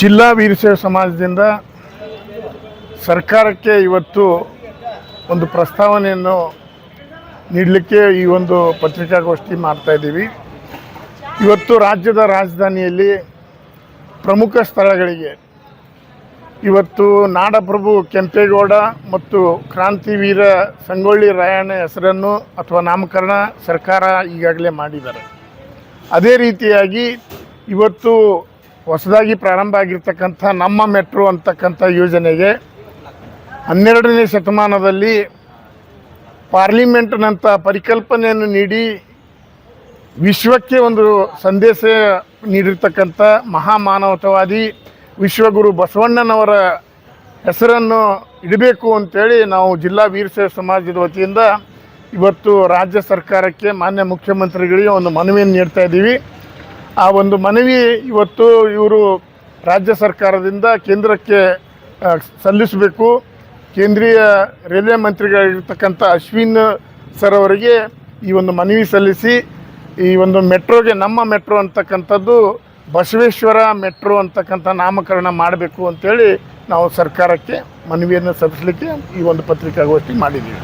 ಜಿಲ್ಲಾ ವೀರಶೈವ ಸಮಾಜದಿಂದ ಸರ್ಕಾರಕ್ಕೆ ಇವತ್ತು ಒಂದು ಪ್ರಸ್ತಾವನೆಯನ್ನು ನೀಡಲಿಕ್ಕೆ ಈ ಒಂದು ಪತ್ರಿಕಾಗೋಷ್ಠಿ ಮಾಡ್ತಾ ಇದ್ದೀವಿ. ಇವತ್ತು ರಾಜ್ಯದ ರಾಜಧಾನಿಯಲ್ಲಿ ಪ್ರಮುಖ ಸ್ಥಳಗಳಿಗೆ ಇವತ್ತು ನಾಡಪ್ರಭು ಕೆಂಪೇಗೌಡ ಮತ್ತು ಕ್ರಾಂತಿವೀರ ಸಂಗೊಳ್ಳಿ ರಾಯಣ್ಣ ಹೆಸರನ್ನು ಅಥವಾ ನಾಮಕರಣ ಸರ್ಕಾರ ಈಗಾಗಲೇ ಮಾಡಿದ್ದಾರೆ. ಅದೇ ರೀತಿಯಾಗಿ ಇವತ್ತು ಹೊಸದಾಗಿ ಪ್ರಾರಂಭ ಆಗಿರ್ತಕ್ಕಂಥ ನಮ್ಮ ಮೆಟ್ರೋ ಅಂತಕ್ಕಂಥ ಯೋಜನೆಗೆ ಹನ್ನೆರಡನೇ ಶತಮಾನದಲ್ಲಿ ಪಾರ್ಲಿಮೆಂಟ್ನಂಥ ಪರಿಕಲ್ಪನೆಯನ್ನು ನೀಡಿ ವಿಶ್ವಕ್ಕೆ ಒಂದು ಸಂದೇಶ ನೀಡಿರ್ತಕ್ಕಂಥ ಮಹಾಮಾನವತವಾದಿ ವಿಶ್ವಗುರು ಬಸವಣ್ಣನವರ ಹೆಸರನ್ನು ಇಡಬೇಕು ಅಂತೇಳಿ ನಾವು ಜಿಲ್ಲಾ ವೀರಶೈವ ಸಮಾಜದ ವತಿಯಿಂದ ಇವತ್ತು ರಾಜ್ಯ ಸರ್ಕಾರಕ್ಕೆ ಮಾನ್ಯ ಮುಖ್ಯಮಂತ್ರಿಗಳಿಗೆ ಒಂದು ಮನವಿಯನ್ನು ನೀಡ್ತಾ ಇದ್ದೀವಿ. ಆ ಒಂದು ಮನವಿ ಇವತ್ತು ಇವರು ರಾಜ್ಯ ಸರ್ಕಾರದಿಂದ ಕೇಂದ್ರಕ್ಕೆ ಸಲ್ಲಿಸಬೇಕು. ಕೇಂದ್ರೀಯ ರೈಲ್ವೆ ಮಂತ್ರಿಗಳಿರ್ತಕ್ಕಂಥ ಅಶ್ವಿನ್ ಸರ್ ಅವರಿಗೆ ಈ ಒಂದು ಮನವಿ ಸಲ್ಲಿಸಿ ಈ ಒಂದು ಮೆಟ್ರೋಗೆ ನಮ್ಮ ಮೆಟ್ರೋ ಅಂತಕ್ಕಂಥದ್ದು ಬಸವೇಶ್ವರ ಮೆಟ್ರೋ ಅಂತಕ್ಕಂಥ ನಾಮಕರಣ ಮಾಡಬೇಕು ಅಂತೇಳಿ ನಾವು ಸರ್ಕಾರಕ್ಕೆ ಮನವಿಯನ್ನು ಸಲ್ಲಿಸಲಿಕ್ಕೆ ಈ ಒಂದು ಪತ್ರಿಕಾಗೋಷ್ಠಿ ಮಾಡಿದ್ದೀವಿ.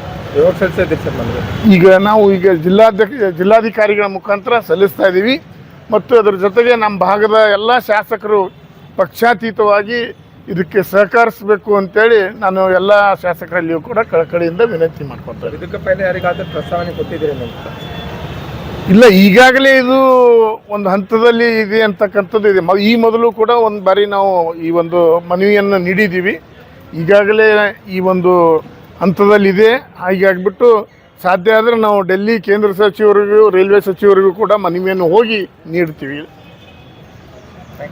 ಈಗ ನಾವು ಈಗ ಜಿಲ್ಲಾಧ್ಯಕ್ಷ ಜಿಲ್ಲಾಧಿಕಾರಿಗಳ ಮುಖಾಂತರ ಸಲ್ಲಿಸ್ತಾ ಇದ್ದೀವಿ. ಮತ್ತು ಅದರ ಜೊತೆಗೆ ನಮ್ಮ ಭಾಗದ ಎಲ್ಲ ಶಾಸಕರು ಪಕ್ಷಾತೀತವಾಗಿ ಇದಕ್ಕೆ ಸಹಕರಿಸಬೇಕು ಅಂತೇಳಿ ನಾನು ಎಲ್ಲ ಶಾಸಕರಲ್ಲಿಯೂ ಕೂಡ ಕಳಕಳಿಯಿಂದ ವಿನಂತಿ ಮಾಡ್ಕೊತಾರೆ ಇದಕ್ಕೆ ಪೈಲೆ ಯಾರಿಗಾದ್ರೂ ಪ್ರಸ್ತಾವನೆ ಕೊಟ್ಟಿದ್ದೀರಿ ಇಲ್ಲ ಈಗಾಗಲೇ ಇದು ಒಂದು ಹಂತದಲ್ಲಿ ಇದೆ ಅಂತಕ್ಕಂಥದ್ದು ಇದೆ. ಈ ಮೊದಲು ಕೂಡ ಒಂದು ಬಾರಿ ನಾವು ಈ ಒಂದು ಮನವಿಯನ್ನು ನೀಡಿದ್ದೀವಿ. ಈಗಾಗಲೇ ಈ ಒಂದು ಹಂತದಲ್ಲಿದೆ. ಹಾಗಾಗಿಬಿಟ್ಟು ಸಾಧ್ಯ ಆದರೆ ನಾವು ಡೆಲ್ಲಿ ಕೇಂದ್ರ ಸಚಿವರಿಗೂ ರೈಲ್ವೆ ಸಚಿವರಿಗೂ ಕೂಡ ಮನವಿಯನ್ನು ಹೋಗಿ ನೀಡ್ತೀವಿ.